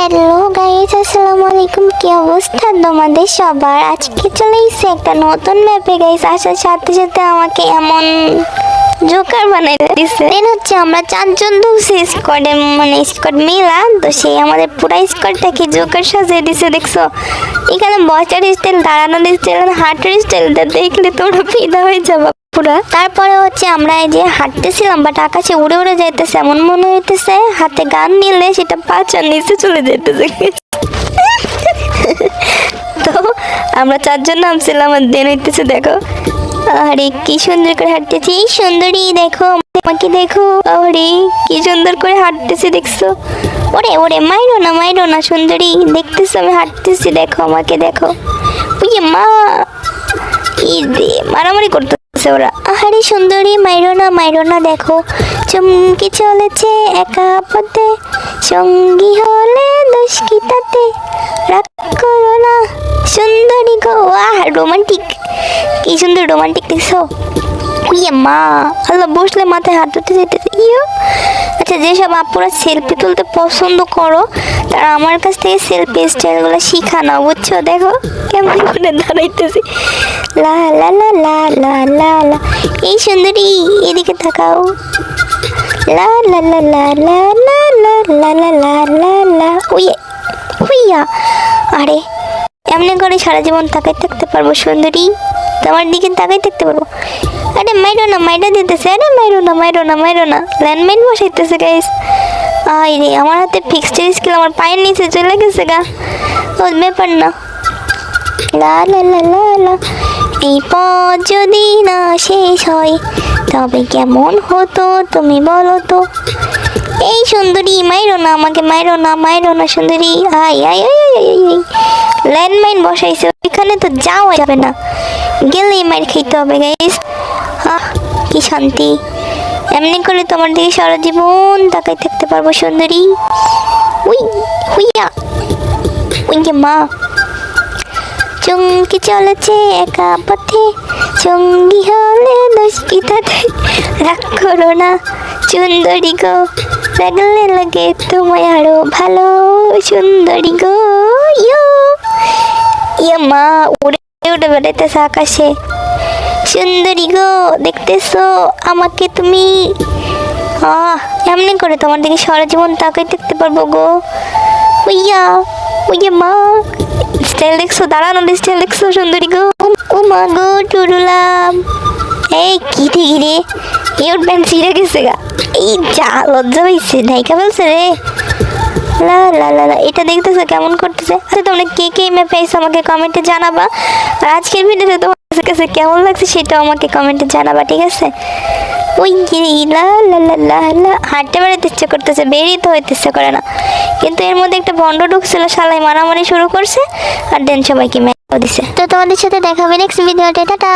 Hello guys আসসালামু আলাইকুম। কি অবস্থা তোমাদের সবার? আজকে চলে এসেছে একটা নতুন ম্যাপে গাইস আসার সাথে সাথে আমাকে এমন জোকার বানাই দিছে। দেন হচ্ছে আমরা চারজন ঢুকছি স্কোয়াডে মানে স্কোয়াড মিলা, তো সেই আমাদের পুরা স্কোয়াডটাকে জোকার সাজিয়ে দিছে, দেখছ? এখানে বসার স্টাইল দাঁড়ানোর স্টাইল হাঁটার স্টাইলটা দেখলে তোমরা ফিদা হয়ে যাবে। পুরা। তারপরে হচ্ছে আমরা এই যে হাঁটতেছিলাম বাট আকাশে উড়ে উড়ে যাইতেছে, এমন মনে হইতেছে হাতে গান নিলে সেটা পাচার নিচে চলে যেতেছে তো আমরা চারজন নামছিলাম আর দেন হইতেছে, দেখো। আরে কি সুন্দর করে হাঁটতেছি, এই সুন্দরী দেখো, আমাকে দেখো। আরে কি সুন্দর করে হাঁটতেছি, দেখছ? ওরে ওরে, মাইরো না মাইরো না, সুন্দরী, দেখতেছো আমি হাঁটতেছি, দেখো আমাকে, দেখো। মা কি মারামারি করতেছে ওরা সুন্দরী, মাইরোনা মাইরোনা দেখো। চমকি চলেছে একা পথে, সঙ্গী হলে দোষ কি তাতে? রাগ করো না। সুন্দরী গো, আহ রোমান্টিক কি সুন্দর রোমান্টিক দেখছ ইয়ে মা আল্লাহ বসলে মাথায় হাত উঠে যেতেছে ইয়ো আচ্ছা যেসব আপুরা সেলফি তুলতে পছন্দ করো তারা আমার কাছ থেকে সেলফি স্টাইলগুলো শিখা নাও বুঝছ দেখো কেমন করে দাঁড়াইতেছি লা লা লা লা লা লা লা এই সুন্দরী এদিকে তাকাও লা লা লা লা লা লা লা লা লা লা লা লা উইয়ে হুইয়া আরে এমনি করে সারা জীবন তাকাই থাকতে পারব, সুন্দরী। তোমার দিকে তাকাই থাকতে পারব। আরে মাইরো না, মাইরা দিতেছে। আরে মাইরো না মাইরো না মাইরো না। ল্যান্ডমাইন বসাইতেছে গাইস আই রে, আমার হাতে ফিক্সড স্কিল আমার পায়ের নিচে চলে গেছে গা। ও, ব্যাপার না। লা লা লা লা লা। এই পথ যদি না শেষ হয়, তবে কেমন হতো, তুমি বলো তো? এই সুন্দরী, মাইরো না আমাকে, মাইরো না মাইরো না সুন্দরী। আই আই ল্যান্ডমাইন বসাইছে, ওইখানে তো যাওয়া যাবে না। গেলেই মাইর খেতে হবে গাইস আহ, কি শান্তি। এমনি করে তোমার দিকে সারা জীবন তাকাই থাকতে পারব, সুন্দরী। উই, হুইয়া। উই যে মা। চুমকি চলেছে একা পথে। সঙ্গী হলে দোষ কি তাতে রাগ করো না, সুন্দরী গো। লাগলে লাগে তোমায় আরও ভালো, সুন্দরী গো? ইয়ো ইয়ে মা, উড়ে উড়ে বেড়াইতেছে আকাশে। সুন্দরী গো, দেখতেছো আমাকে তুমি? আহ, এমনি করে তোমার দিকে সারা জীবন তাকাই দেখতে পারব গো। উইয়া উইয়া মা স্টাইল দেখছ? দাঁড়ানো স্টাইল দেখছ, সুন্দরী গো? ও মা গো, টুরুলাম। এই, কি ঠিকই রে? এর প্যান্ট ছিঁড়ে গেছে গা। এই যা লজ্জা হয়েছে ঢাইকা ফেলছে রে। লা লা লা লা, এটা দেখতেছো কেমন করতেছে? আচ্ছা তোমরা কে কে ম্যাপে আইসো আমাকে কমেন্টে জানাবা। আর আজকের ভিডিওতে তোমার কাছে কেমন লাগছে সেটাও আমাকে কমেন্টে জানাবা, ঠিক আছে? ওই লা লা লা লা লা, হাঁটতে বেড়াতে ইচ্ছে করতেছে বেরিয়ে তো হইতে ইচ্ছে করে না। কিন্তু এর মধ্যে একটা বন্ড ঢুকছিল, শালাই মারামারি শুরু করছে, আর দেন সবাইকে ম্যাপ দিছে। তো তোমাদের সাথে দেখা হবে নেক্সট ভিডিওতে টাটা।